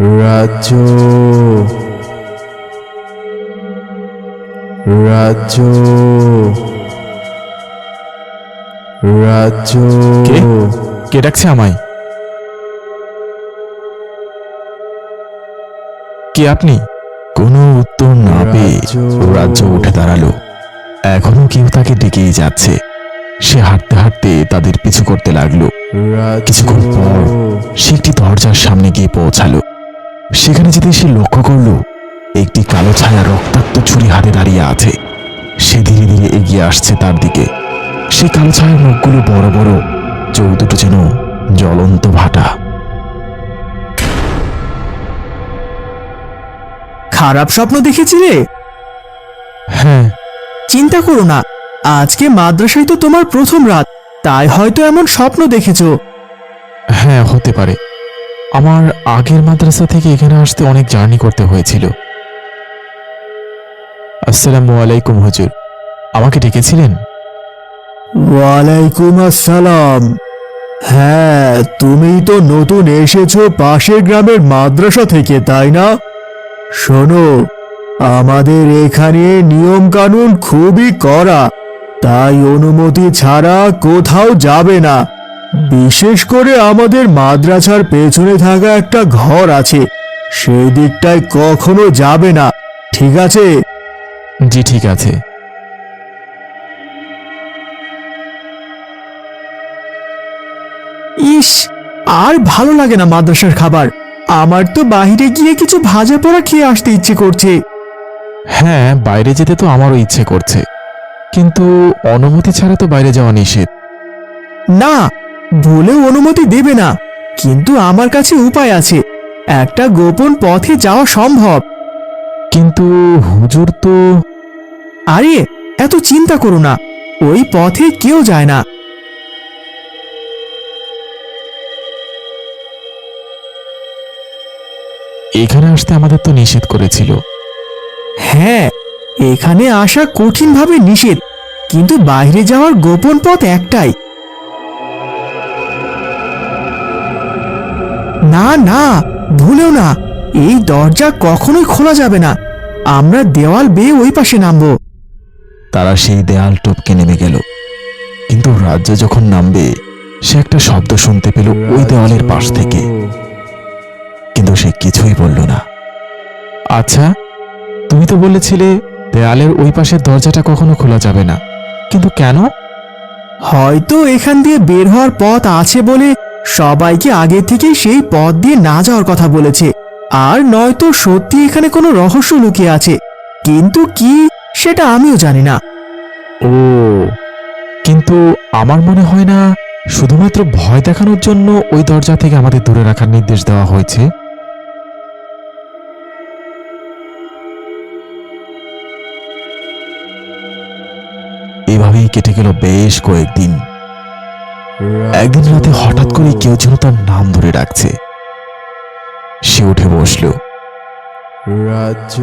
রাজ্য। রাজ্য। রাজ্য। কে? কে ডাকছে আমায়? কে আপনি? কোনো উত্তর না পেয়ে রাজ্য। রাজ্য উঠে দাঁড়াল। এখনও কেউ তাকে ডেকেই যাচ্ছে। সে হাঁটতে হাঁটতে তাদের পিছু করতে লাগল। কিছুক্ষণ পর সে একটি দরজার সামনে গিয়ে পৌঁছালো। সেখানে যেতে সে লক্ষ্য করল একটি কালো ছায়া রক্তাক্ত ছুরি হাতে দাঁড়িয়ে আছে। সে ধীরে ধীরে এগিয়ে আসছে তার দিকে। সেই কালো ছায়ার মুখগুলো বড় বড় চোখ দুটো যেন জ্বলন্ত ভাটা। খারাপ স্বপ্ন দেখেছিলে? হ্যাঁ। চিন্তা করো না আজকে মাদ্রাসায় তো তোমার প্রথম রাত তাই হয়তো এমন স্বপ্ন দেখেছ। হ্যাঁ হতে পারে। আমার আগের মাদ্রাসা থেকে এখানে আসতে অনেক জার্নি করতে হয়েছিল। আসসালামু আলাইকুম, হুজুর। আমাকে ডেকেছিলেন? ওয়ালাইকুম আসসালাম। হ্যাঁ তুমি তো নতুন এসেছ পাশের গ্রামের মাদ্রাসা থেকে, তাই না? শোনো, আমাদের এখানে নিয়ম কানুন খুবই কড়া, তাই অনুমতি ছাড়া কোথাও যাবে না। বিশেষ করে আমাদের মাদ্রাসার পেছনে থাকা একটা ঘর আছে। সেই দিকটায় কখনো যাবে না। ঠিক আছে? জি ঠিক আছে। ইস আর ভালো লাগে না মাদ্রাসার খাবার। আমার তো বাইরে গিয়ে কিছু ভাজা পোড়া খেয়ে আসতে ইচ্ছে করছে। হ্যাঁ বাইরে যেতে তো আমারও ইচ্ছে করছে। কিন্তু অনুমতি ছাড়া তো বাইরে যাওয়া নিষেধ। না বলেও অনুমতি দেবে না। কিন্তু আমার কাছে উপায় আছে। একটা গোপন পথে যাওয়া সম্ভব। কিন্তু হুজুর তো আরে এত চিন্তা করো না। ওই পথে কেউ যায় না। এখানে আসতে আমাদের তো নিষেধ করেছিল। হ্যাঁ এখানে আসা কঠিনভাবে নিষেধ। কিন্তু বাইরে যাওয়ার গোপন পথ একটাই। না না ভুলেও না। এই দরজা কখনোই খোলা যাবে না। আমরা দেওয়াল বেয়ে ওই পাশে নামবো। তারা সেই দেয়াল টপকে নেমে গেল। কিন্তু রাজ্য যখন নামবে সে একটা শব্দ শুনতে পেল ওই দেওয়ালের পাশ থেকে। কিন্তু সে কিছুই বলল না। আচ্ছা তুমি তো বলেছিলে দেয়ালের ওই পাশের দরজাটা কখনো খোলা যাবে না। কিন্তু কেন? হয়তো এখান দিয়ে বের হওয়ার পথ আছে বলে সবাইকে আগে থেকে সেই পথ দিয়ে না যাওয়ার কথা বলেছে। আর নয়তো সত্যি এখানে কোনো রহস্য লুকিয়ে আছে। কিন্তু কি, সেটা আমিও জানি না। ও, কিন্তু আমার মনে হয় না, শুধুমাত্র ভয় দেখানোর জন্য ওই দরজা থেকে আমাদের দূরে রাখার নির্দেশ দেওয়া হয়েছে। এভাবেই কেটে গেল বেশ কয়েকদিন। একদিন রাতে হঠাৎ করে কেউ যেন তার নাম ধরে ডাকছে। সে উঠে বসল। রাজ্য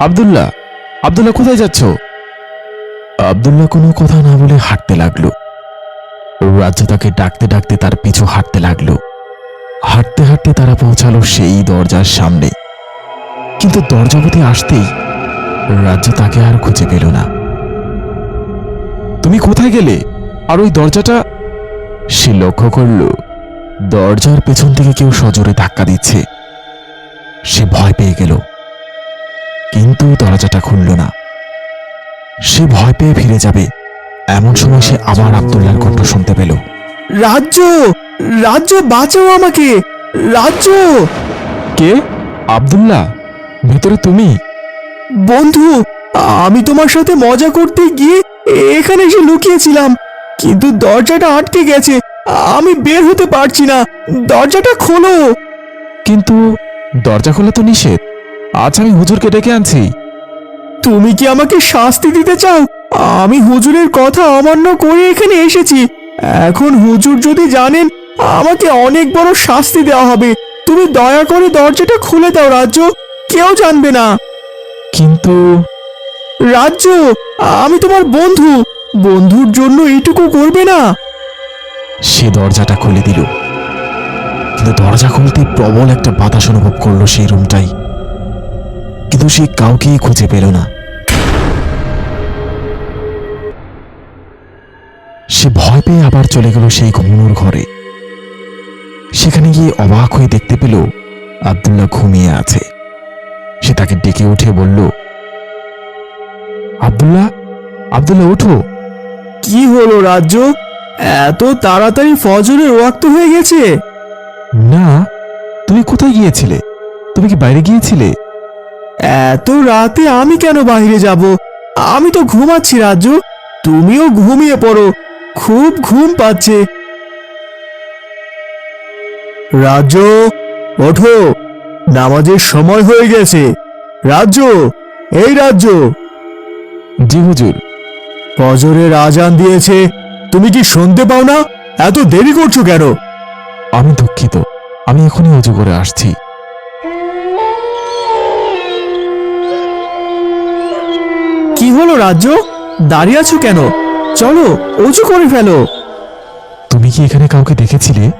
আব্দুল্লাহ আব্দুল্লাহ কোথায় যাচ্ছ? আব্দুল্লাহ কোনো কথা না বলে হাঁটতে লাগল। রাজ্য তাকে ডাকতে ডাকতে তার পিছু হাঁটতে লাগল। হাঁটতে হাঁটতে তারা পৌঁছালো সেই দরজার সামনে। কিন্তু দরজাপতি আসতেই রাজ্য তাকে আর খুঁজে পেল না। তুমি কোথায় গেলে? আর ওই দরজাটা? সে লক্ষ্য করল, দরজার পেছন থেকে কেউ সজোরে ধাক্কা দিচ্ছে। সে ভয় পেয়ে গেল। কিন্তু দরজাটা খুলল না। সে ভয় পেয়ে ফিরে যাবে, এমন সময় সে আবার আব্দুল্লাহর কণ্ঠ শুনতে পেল। রাজ্য! রাজ্য বাঁচাও আমাকে। রাজ্য। কে? আব্দুল্লাহ? ভেতরে তুমি? বন্ধু আমি তোমার সাথে মজা করতে গিয়ে এখানে এসে লুকিয়েছিলাম কিন্তু দরজাটা আটকে গেছে। আমি বের হতে পারছি না। দরজাটা খোলো। কিন্তু দরজা খোলা তো নিষেধ। আজ আমি হুজুরকে ডেকে আনছি। তুমি কি আমাকে শাস্তি দিতে চাও? আমি হুজুরের কথা অমান্য করে এখানে এসেছি। এখন হুজুর যদি জানেন আমাকে অনেক বড় শাস্তি দেওয়া হবে। তুমি দয়া করে দরজাটা খুলে দাও রাজ্য। কেউ জানবে না। কিন্তু রাজ্য আমি তোমার বন্ধু। বন্ধুর জন্য এইটুকু করবে না। সে দরজাটা খুলে দিল। কিন্তু দরজা খুলতে প্রবল একটা বাতাস অনুভব করল সেই রুমটাই। কিন্তু সে কাউকেই খুঁজে পেল না। সে ভয় পেয়ে আবার চলে গেল সেই ঘুমনোর ঘরে। সেখানে গিয়ে অবাক হয়ে দেখতে পেল আব্দুল্লাহ ঘুমিয়ে আছে। সে তাকে ডেকে উঠে বলল আব্দুল্লাহ আব্দুল্লাহ ওঠো। কি হলো রাজ্য এত তাড়াতাড়ি ফজরের ওয়াক্ত হয়ে গেছে। না তুমি কোথায় গিয়েছিলে? তুমি কি বাইরে গিয়েছিলে? এত রাতে আমি কেন বাইরে যাব? আমি তো ঘুমাচ্ছি রাজ্য তুমিও ঘুমিয়ে পড়ো। খুব ঘুম পাচ্ছে। রাজ্য ওঠো। নামাজের সময় হয়ে গেছে। রাজ্য এই রাজ্য। জি হুজুর। ফজরের আজান দিয়েছে। তুমি কি শুনতে পাও না? এত দেরি করছ কেন? আমি দুঃখিত। আমি এখনই অজু করে আসছি। কি হলো রাজ্য? দাঁড়িয়ে আছো কেন? চলো অজু করে ফেলো। তুমি কি এখানে কাউকে দেখেছিলে?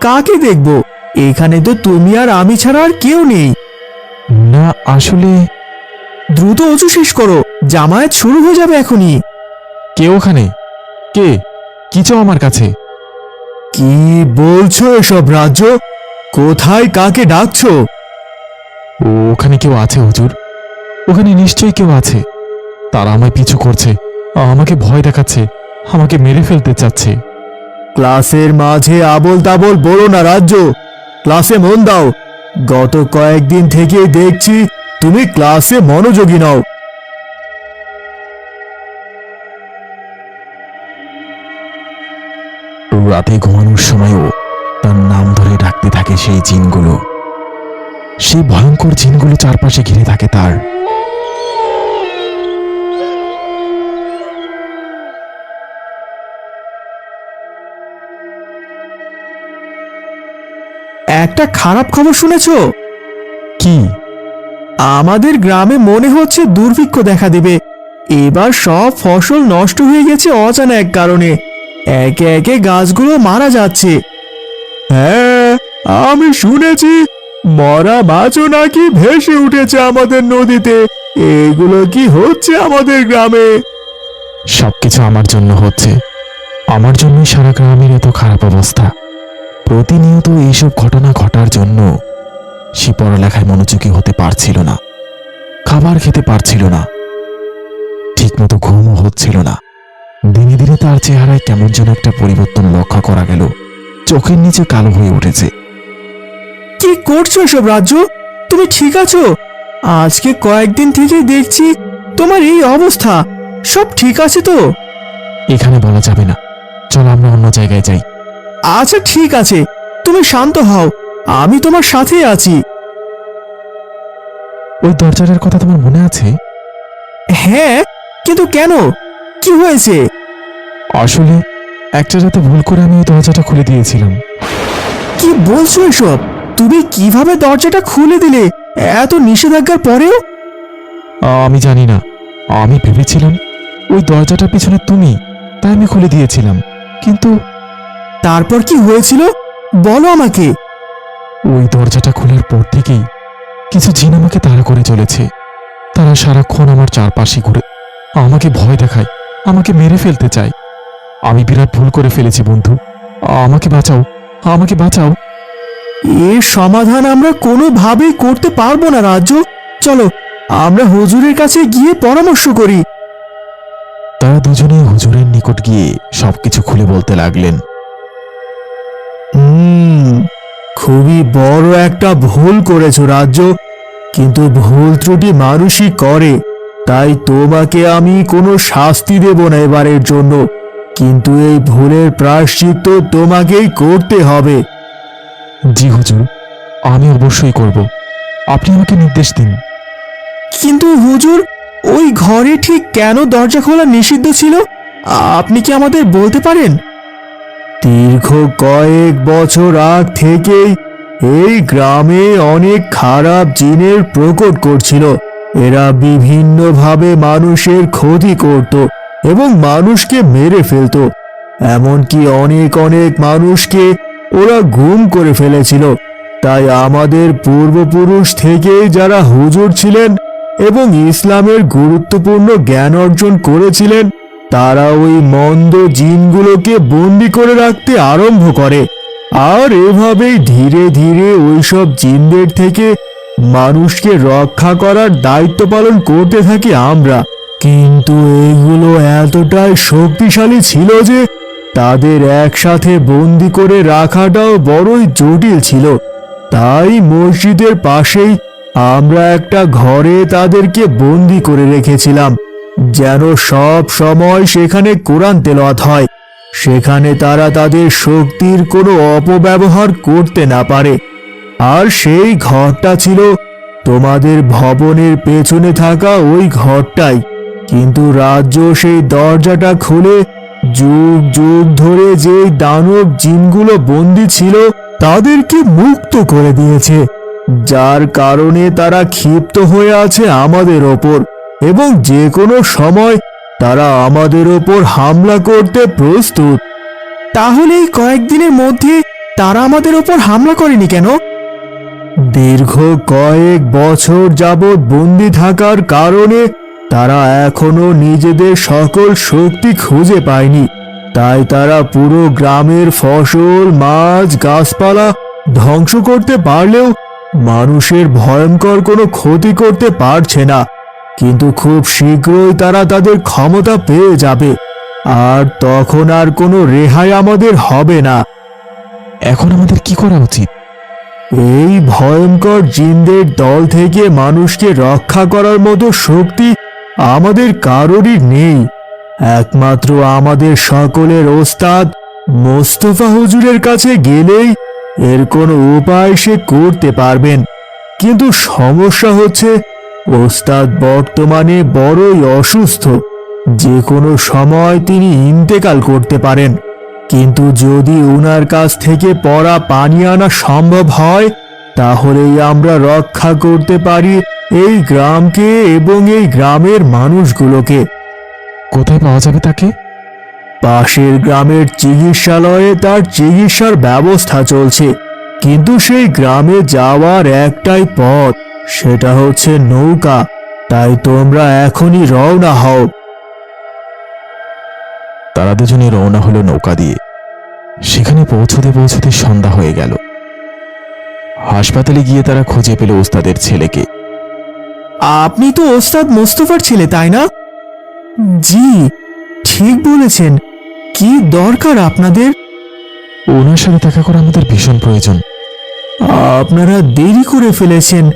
কাকে দেখব? এখানে তো তুমি আর আমি ছাড়া আর কেউ নেই। না আসলে দ্রুত অজু শেষ করো জামায়াত শুরু হয়ে যাবে এখনই। কে ওখানে? কে? কি চাও আমার কাছে? কি বলছো এসব রাজ্য? কোথায় কাকে ডাকছো? ওখানে কেউ আছে হুজুর? ওখানে নিশ্চয়ই কেউ আছে। তারা আমায় পিছু করছে। আমাকে ভয় দেখাচ্ছে আমাকে মেরে ফেলতে চাচ্ছে। ক্লাসের মাঝে আবল তাবল বলো না রাজ্য। ক্লাসে মন দাও। গত কয়েকদিন থেকে দেখছি তুমি ক্লাসে মনোযোগী নাও। রাতে ঘুমানোর সময়ও তার নাম ধরে ডাকতে থাকে সেই জিনগুলো। সেই ভয়ঙ্কর জিনগুলো চারপাশে ঘিরে থাকে তার। একটা খারাপ খবর শুনেছো? কি? আমাদের গ্রামে মনে হচ্ছে দুর্ভিক্ষ দেখা দেবে। এবার সব ফসল নষ্ট হয়ে গেছে অজানা এক কারণে। একে একে গাছগুলো মারা যাচ্ছে। হ্যাঁ আমি শুনেছি, মরা মাছও নাকি ভেসে উঠেছে আমাদের নদীতে। এগুলো কি হচ্ছে আমাদের গ্রামে? সবকিছু আমার জন্য হচ্ছে। আমার জন্যই সারা গ্রামের এত খারাপ অবস্থা। প্রতিনিয়ত এইসব ঘটনা ঘটার জন্য সে পড়ালেখায় মনোযোগী হতে পারছিল না খাবার খেতে পারছিল না ঠিকমতো ঘুমও হচ্ছিল না। দিনে দিনে তার চেহারায় কেমন যেন একটা পরিবর্তন লক্ষ্য করা গেল চোখের নিচে কালো হয়ে উঠেছে। কি করছ এসব রাজ্য? তুমি ঠিক আছো? আজকে কয়েকদিন থেকে দেখছি তোমার এই অবস্থা। সব ঠিক আছে তো? এখানে বলা যাবে না। চল আমরা অন্য জায়গায় যাই। আচ্ছা ঠিক আছে। তুমি শান্ত হও। আমি তোমার সাথে আছি। ওই দরজাটার কথা তোমার মনে আছে? হ্যাঁ কিন্তু কেন? কি হয়েছে? আসলে একটা রাতে ভুল করে আমি ওই দরজাটা খুলে দিয়েছিলাম। কি বলছো এসব? তুমি কীভাবে দরজাটা খুলে দিলে? এত নিষেধাজ্ঞার পরেও? আমি জানি না। আমি ভেবেছিলাম ওই দরজাটার পিছনে তুমি তাই আমি খুলে দিয়েছিলাম। কিন্তু তারপর কি হয়েছিল? বলো আমাকে। ওই দরজাটা খোলার পর থেকেই কিছু জিন আমাকে তাড়া করে চলেছে। তারা সারাক্ষণ আমার চারপাশে ঘুরে আমাকে ভয় দেখায় আমাকে মেরে ফেলতে চায়। আমি বিরাট ভুল করে ফেলেছি বন্ধু। আমাকে বাঁচাও আমাকে বাঁচাও। এর সমাধান আমরা কোনোভাবেই করতে পারব না রাজ্য। চলো আমরা হুজুরের কাছে গিয়ে পরামর্শ করি। তারা দুজনে হুজুরের নিকট গিয়ে সবকিছু খুলে বলতে লাগলেন। হুম খুবই বড় একটা ভুল করেছ রাজ্য। কিন্তু ভুল ত্রুটি মানুষই করে তাই তোমাকে আমি কোনো শাস্তি দেব না এবারের জন্য। কিন্তু এই ভুলের প্রায়শ্চিত্ত তোমাকেই করতে হবে। জি হুজুর আমি অবশ্যই করব। আপনি আমাকে নির্দেশ দিন। কিন্তু হুজুর ওই ঘরে ঠিক কেন দরজা খোলা নিষিদ্ধ ছিল? আপনি কি আমাদের বলতে পারেন? দীর্ঘ কয়েক বছর আগ থেকেই এই গ্রামে অনেক খারাপ জিনের প্রকট করছিল। এরা বিভিন্নভাবে মানুষের ক্ষতি করত এবং মানুষকে মেরে ফেলতো। এমনকি অনেক অনেক মানুষকে ওরা গুম করে ফেলেছিল। তাই আমাদের পূর্বপুরুষ থেকেই যারা হুজুর ছিলেন এবং ইসলামের গুরুত্বপূর্ণ জ্ঞান অর্জন করেছিলেন তারা ওই মন্দ জিনগুলোকে বন্দি করে রাখতে আরম্ভ করে। আর এভাবেই ধীরে ধীরে ওইসব জিনদের থেকে মানুষকে রক্ষা করার দায়িত্ব পালন করতে থাকি আমরা। কিন্তু এগুলো এতটাই শক্তিশালী ছিল যে তাদের একসাথে বন্দি করে রাখাটাও বড়ই জটিল ছিল। তাই মসজিদের পাশেই আমরা একটা ঘরে তাদেরকে বন্দি করে রেখেছিলাম। যেন সব সময় সেখানে কোরআন তেলাওয়াত হয়, সেখানে তারা তাদের শক্তির কোনো অপব্যবহার করতে না পারে। আর সেই ঘরটা ছিল তোমাদের ভবনের পেছনে থাকা ওই ঘরটাই। কিন্তু রাজ্য সেই দরজাটা খুলে যুগ যুগ ধরে যে দানব জিনগুলো বন্দী ছিল, তাদেরকে মুক্ত করে দিয়েছে, যার কারণে তারা ক্ষিপ্ত হয়ে আছে আমাদের ওপর। এবং যে কোনো সময় তারা আমাদের ওপর হামলা করতে প্রস্তুত। তাহলে এই কয়েকদিনের মধ্যে তারা আমাদের ওপর হামলা করেনি কেন? দীর্ঘ কয়েক বছর যাবৎ বন্দি থাকার কারণে তারা এখনও নিজেদের সকল শক্তি খুঁজে পায়নি। তাই তারা পুরো গ্রামের ফসল, মাছ, গাছপালা ধ্বংস করতে পারলেও মানুষের ভয়ঙ্কর কোনো ক্ষতি করতে পারছে না। কিন্তু খুব শীঘ্রই তারা তাদের ক্ষমতা পেয়ে যাবে। আর তখন আর কোনো রেহাই আমাদের হবে না। এখন আমাদের কি করা উচিত? এই ভয়ঙ্কর জিনদের দল থেকে মানুষকে রক্ষা করার মতো শক্তি আমাদের কারোরই নেই। একমাত্র আমাদের সকলের ওস্তাদ মোস্তফা হুজুরের কাছে গেলেই এর কোনো উপায় সে করতে পারবেন। কিন্তু সমস্যা হচ্ছে ওস্তাদ বর্তমানে বড়ই অসুস্থ। যে কোনো সময় তিনি ইন্তেকাল করতে পারেন। কিন্তু যদি ওনার কাছ থেকে পড়া পানি আনা সম্ভব হয় তাহলেই আমরা রক্ষা করতে পারি এই গ্রামকে এবং এই গ্রামের মানুষগুলোকে। কোথায় পাওয়া যাবে তাকে? পাশের গ্রামের চিকিৎসালয়ে তার চিকিৎসার ব্যবস্থা চলছে। কিন্তু সেই গ্রামে যাওয়ার একটাই পথ। সেটা হচ্ছে নৌকা। তাই তোমরা এখনই রওনা হও। তারা দুজনে রওনা হলো নৌকা দিয়ে। সেখানে পৌঁছতে পৌঁছতে সন্ধ্যা হয়ে গেল। হাসপাতালে গিয়ে তারা খুঁজে পেল ওস্তাদের ছেলেকে। আপনি তো ওস্তাদ মোস্তফার ছেলে তাই না? জি ঠিক বলেছেন। কি দরকার আপনাদের? ওনার সাথে দেখা করা আমাদের ভীষণ প্রয়োজন। আপনারা দেরি করে ফেলেছেন।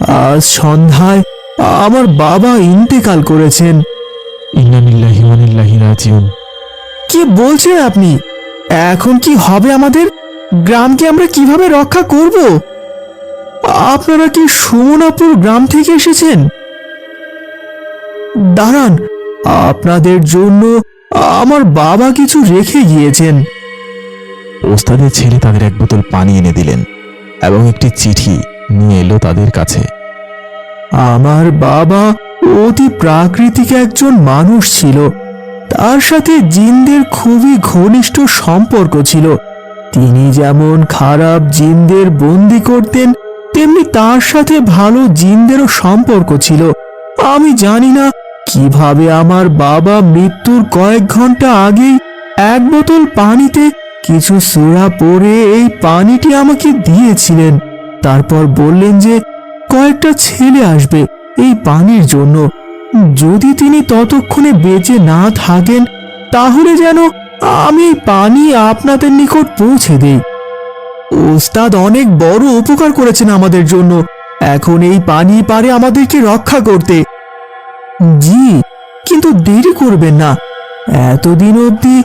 আজ সন্ধ্যায় আমার বাবা ইন্তেকাল করেছেন। ইন্নানিল্লাহি ওয়ানিল্লাহি রাজিউন। কি বলছেন আপনি? এখন কি হবে আমাদের? গ্রামকে আমরা কীভাবে রক্ষা করব? আপনারা কি সুমনাপুর গ্রাম থেকে এসেছেন? দাঁড়ান আপনাদের জন্য আমার বাবা কিছু রেখে গিয়েছেন। ওস্তাদের ছেলে তাদের এক বোতল পানি এনে দিলেন এবং একটি চিঠি নিয়ে এলো তাদের কাছে। আমার বাবা অতি প্রাকৃতিক একজন মানুষ ছিল। তার সাথে জিনদের খুবই ঘনিষ্ঠ সম্পর্ক ছিল। তিনি যেমন খারাপ জিনদের বন্দি করতেন, তেমনি তার সাথে ভালো জিনদেরও সম্পর্ক ছিল। আমি জানি না কীভাবে আমার বাবা মৃত্যুর কয়েক ঘণ্টা আগেই এক বোতল পানিতে কিছু সোড়া পরে এই পানিটি আমাকে দিয়েছিলেন। তারপর বললেন যে, কয়েকটা ছেলে আসবে এই পানির জন্য। যদি তিনি ততক্ষণে বেঁচে না থাকেন, তাহলে যেন আমি পানি আপনাদের নিকট পৌঁছে দেই। ওস্তাদ অনেক বড় উপকার করেছেন আমাদের জন্য। এখন এই পানি পারে আমাদেরকে রক্ষা করতে। জি, কিন্তু দেরি করবেন না। এতদিন অবধি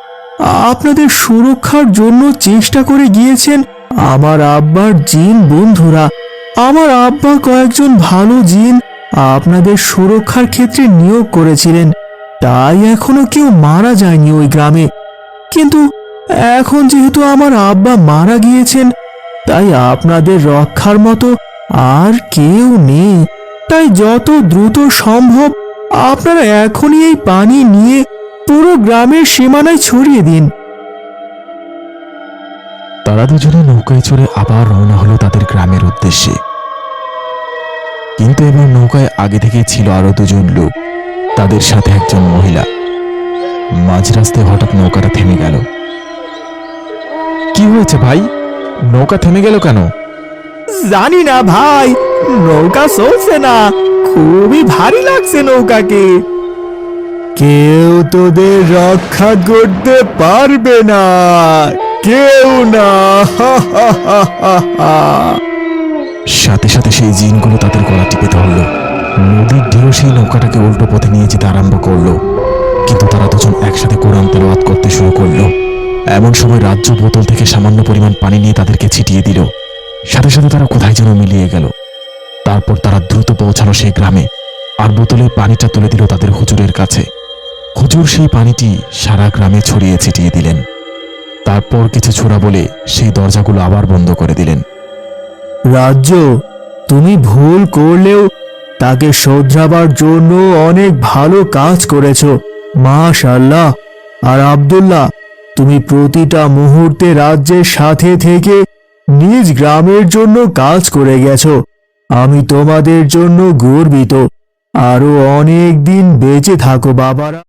আপনাদের সুরক্ষার জন্য চেষ্টা করে গিয়েছেন আমার আব্বার জিন বন্ধুরা, আমার আব্বা কয়েকজন ভালো জিন আপনাদের সুরক্ষার ক্ষেত্রে নিয়োগ করেছিলেন, তাই এখনও কেউ মারা যায়নি ওই গ্রামে। কিন্তু এখন যেহেতু আমার আব্বা মারা গিয়েছেন, তাই আপনাদের রক্ষার মতো আর কেউ নেই। তাই যত দ্রুত সম্ভব আপনারা এখনই এই পানি নিয়ে পুরো গ্রামের সীমানায় ছড়িয়ে দিন। তারা দুজনে নৌকায় চড়ে আবার রওনা হলো তাদের গ্রামের উদ্দেশ্যে। কিন্তু এবার নৌকায় আগে থেকে ছিল আরও দুজন লোক, তাদের সাথে একজন মহিলা। মাঝ রাস্তায় হঠাৎ নৌকাটা থেমে গেল। কি হয়েছে ভাই? নৌকা থেমে গেল কেন? জানি না ভাই, নৌকা চলছে না, খুবই ভারী লাগছে নৌকাকে। কেউ তোদের রক্ষা করতে পারবে না। কেউ না। সাথে সাথে সেই জিনগুলো তাদের গলা টিপে ধরল। নদীর ঢেউ সেই নৌকাটাকে উল্টো পথে নিয়ে যেতে আরম্ভ করল। কিন্তু তারা দুজন একসাথে কোরআন তেলাওয়াত করতে শুরু করল। এমন সময় রাজ্য বোতল থেকে সামান্য পরিমাণ পানি নিয়ে তাদেরকে ছিটিয়ে দিল। সাথে সাথে তারা কোথায় যেন মিলিয়ে গেল। তারপর তারা দ্রুত পৌঁছালো সেই গ্রামে। আর বোতলে পানিটা তুলে দিল তাদের হুজুরের কাছে। হুজুর সেই পানিটি সারা গ্রামে ছড়িয়ে ছিটিয়ে দিলেন। তারপর কিছু ছোড়া বলে সেই দরজাগুলো আবার বন্ধ করে দিলেন। রাজ্য, তুমি ভুল করলেও তাকে শোধরাবার জন্য অনেক ভালো কাজ করেছ মাশাল্লাহ আর আব্দুল্লাহ, তুমি প্রতিটা মুহূর্তে রাজ্যের সাথে থেকে নিজ গ্রামের জন্য কাজ করে গেছ। আমি তোমাদের জন্য গর্বিত। আরও অনেক দিন বেঁচে থাকো, বাবারা।